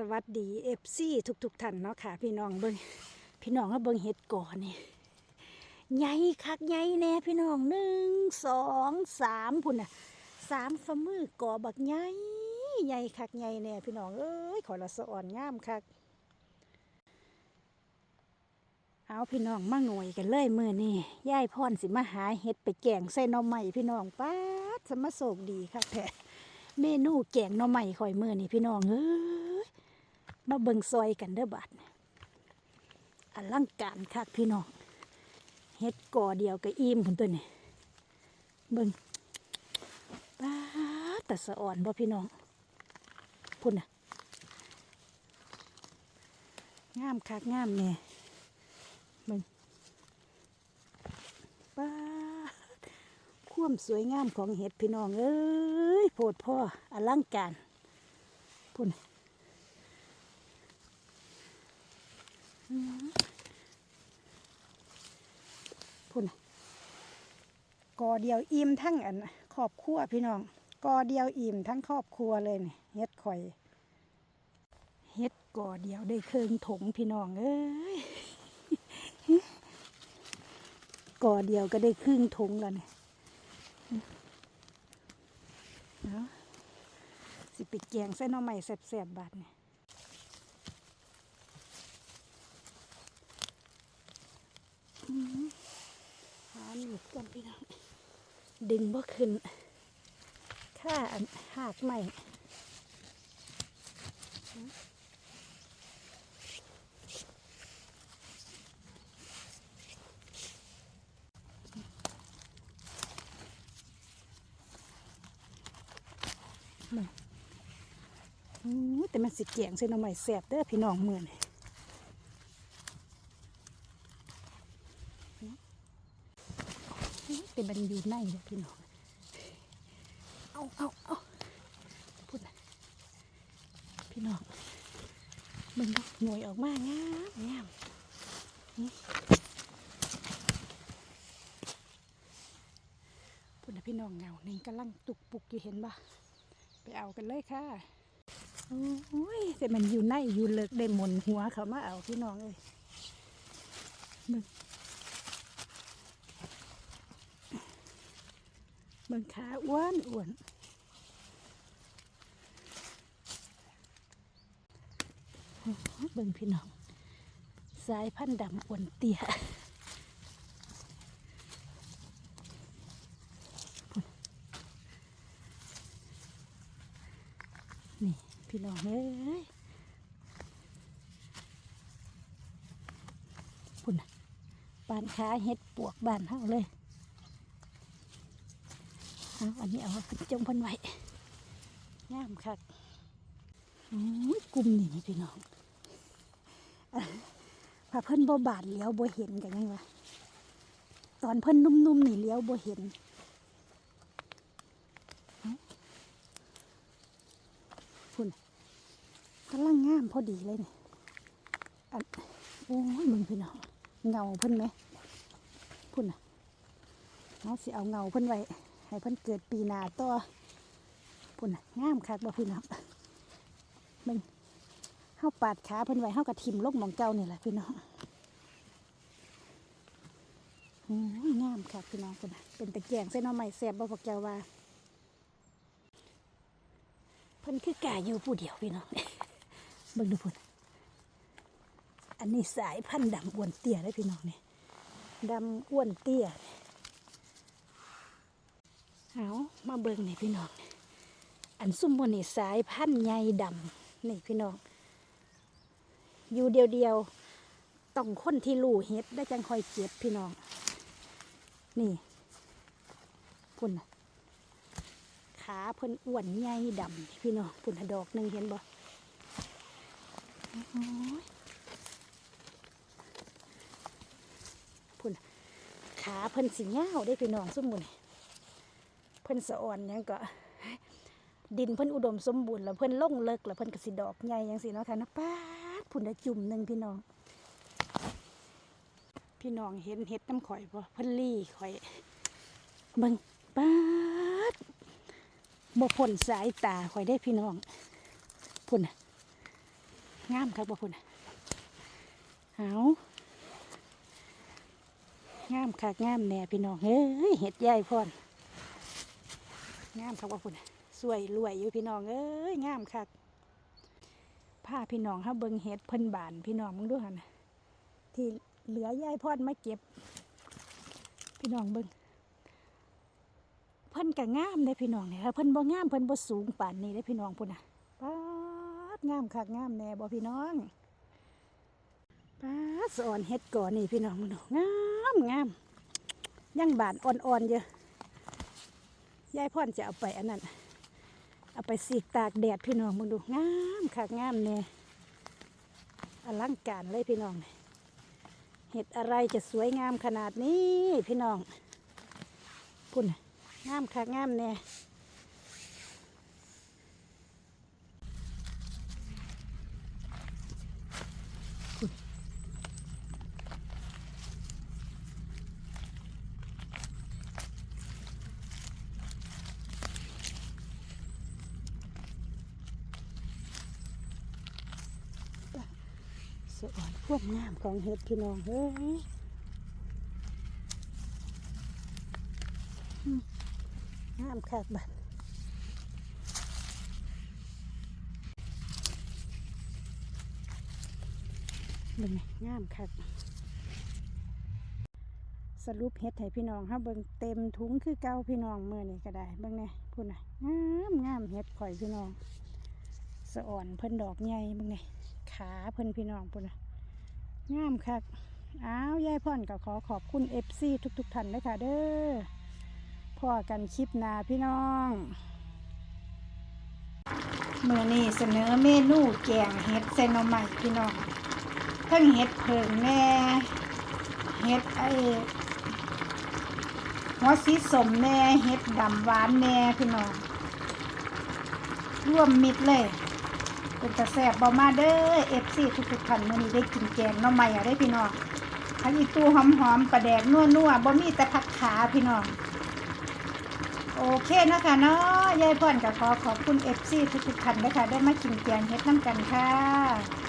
สวัสดีเอฟซีทุกทุกๆท่านเนาะค่ะ พี่น้องเบิ่งพี่น้องก็เบิ่งเห็ดก่อนนี่ใหญ่คักใหญ่แน่พี่น้องหนึ่งสองสามพุ่นน่ะสามฝ่ามือก่อบักใหญ่ใหญ่คักใหญ่แน่พี่น้องเอ้ยขอละสะอ่อนงามคักเอาพี่น้องมาหน่วยกันเลยมือนี่ยายพรสิมาหาเห็ดไปแกงใส่หน่อไม้พี่น้องป้าสมาโศกดีคักแท้เมนูแกงหน่อไม้ข่อยมือนี่พี่น้องเอ้ย มาเบิ่งซอยกันเด้อบาดอลังการคักพี่น้องเฮ็ดก่อเดียวก็อิ่มพุ่นตัวนี่เบิ่งป้าแต่สะอ่อนบ่พี่น้องพุ่นน่ะงามคักงามแน่เบิ่งป้าความสวยงามของเห็ดพี่น้องเอ้ยโพดพ่ออลังการพุ่น พุ่นกอเดียวอิ่มทั้งอันครอบครัวพี่น้องกอเดียวอิ่มทั้งครอบครัวเลยนี่เฮ็ดข่อยเฮ็ดกอเดียวได้เครื่องถงพี่น้องเอ้ยกอเดียวก็ได้ครึ่งถงแล้วนี่เนะสิไปแกงใส่หน่อไม้แซ่บๆบาดเนี่อื้ หาหนุดก่อนพี่น้องดึงบ่ขึ้นค่าอันหากใหม่แต่มันสิแกงใส่หน่อไม้แซ่บเด้อพี่น้องเมื้อนี่ แต่มันอยู่ในเด้อพี่น้องเอาเอาเอาพูดนะพี่น้องมึงดูหน่วยออกมางามงามพูดนะพี่น้องเงาหนึ่งกำลังตุกปุกอยู่เห็นปะไปเอากันเลยค่ะโอ้ยแต่มันอยู่ในอยู่เลิกได้หมุนหัวเขามาเอาพี่น้องเอ้ยมึง มึงขาอ้วนอ้วนเบิ่งพี่น้อง สายพันธุ์ดำอ้วนเตี้ยนี่พี่น้องเอ้ยพุ่นนะปานขาเห็ดปวกบานเฮาเลย เอาอันนี้เอาจงเพันไว้งามคักกลุ่มนี่พี่น้องอะพาเพิ่นบ่บาดเลี้ยวบ่เห็นกันยังวะตอนเพิ่นนุ่มๆนี่เลี้ยวบ่เห็นพุ่นกำลังงามพอดีเลยนี่อันโอ้ยมึงพี่น้องเงาเพิ่นไหมพุ่นน่ะเอาสิเอาเงาเพิ่นไว้ ให้เพิ่นเกิดปีหน้าต่อพุ่นงามคักบ่พี่น้องมึงเฮาปาดขาเพิ่นไว้เฮากระทิมลงหมองเก่านี่แหละพี่น้องงามคักพี่น้องพุ่นนะเป็นตะแกงเส้นน้อไม้แซ่บบ่พวกเจ้าว่าเพิ่นคือกาอยู่ผู้เดียวพี่น้องเบิ่งดูพุ่นอันนี้สายพันธุ์ดำอ้วนเตี้ยได้พี่น้องนี่ดำอ้วนเตี้ย เอามาเบิ่งนี่พี่น้อง อันซุ่มบนนี่สายพันธุ์ใหญ่ดำนี่พี่น้อง อยู่เดียวเดียวๆต้องคนที่รู้เฮ็ดได้จังคอยเก็บพี่น้อง นี่พุ่นขาเพิ่นอ้วนใหญ่ดำพี่น้องพุ่นดอกหนึ่งเห็นบ่โอ้ยพุ่นขาเพิ่นสีเงาได้พี่น้องสมบูรณ์ เพิ่นสะอ่อนยังก็ดินเพิ่นอุดมสมบูรณ์แล้วเพิ่นล่งเลิกแล้วเพิ่นก็สิดอกใหญ่ยังสิเนาะค่ะนะป้าดพุ่นน่ะจุ่มหนึ่งพี่น้อง พี่น้องเห็นเห็ดน้ำข่อยบ่เพิ่นลี่ข่อยเบิ่งป้าดบ่พ้นสายตาข่อยได้พี่น้องพุ่นงามครับบ่พุ่นเอางามคักงามแน่พี่น้องเฮ้ยเห็ดใหญ่พอน งามครับบ่าพุ่นะสวยรวยอยู่พี่น้องเอ้ยงามคักพาพี่น้องเฮาเบิ่งเห็ดเพิ่นบานพี่น้องมึงดูหั่นะที่เหลือยายพอนมาเก็บ พี่น้องเบิ่งเพิ่นก็งามเด้พี่น้องเนี่ยเพิ่นบ่งามเพิ่นบ่สูงปานนี้เด้พี่น้องพุ่นน่ะป๊าดงามคักงามแน่บ่พี่น้องป๊าดสอนเฮ็ดก่อนนี่พี่น้องมึงดูงามงามยังบานอ่อนๆอยู่ ยายพ่อนจะเอาไปอันนั้น เอาไปสีกตากแดดพี่น้องมึงดูงามค่ะงามเนี่ยอลังการเลยพี่น้องเห็ดอะไรจะสวยงามขนาดนี้พี่น้องพุ่นงามค่ะงามเนี่ย สอนพวกงามของเห็ดพี่น้องเฮ้ยงามคักบัดเบิ่งไงามคักสรุปเห็ดให้พี่น้องครับเบิ่งเต็มถุงคือเก่าพี่น้องเมื่อนี่ก็ได้เบิ่งเนี่ยพูดน่ะงามงามเห็ดข่อยพี่น้องสะอ่อนเพิ่นดอกใหญ่เบิ่งเนี่ย ขาเพิ่นพี่น้องพุ่นงามคักอ้าวยายพ่อนก็ขอขอบคุณเอฟซีทุก ๆท่านเลยค่ะเด้อพ่อกันคลิปหนาพี่น้องเมื่อนี้เสนอเมนูแกงเห็ดเซโนอใหม่พี่น้องทั้งเห็ดเผิงแน่เห็ดไอหัวสีสมแน่เห็ดดำหวานแน่พี่น้องร่วมมิดเลย เป็นตะแสบบอมาเด้อเอฟซีทุกๆท่านมื้อนี้ได้กินแกงน้องใหม่อะได้พี่น้องขันนี้ตู้หอมๆปลาแดกนัวๆบ่มีแต่ผักขาพี่น้องโอเคนะคะเนาะยายพ่อนก็ขอขอบคุณเอฟซีทุกๆท่านนะคะได้มากินแกงเฮ็ดน้ำกันค่ะ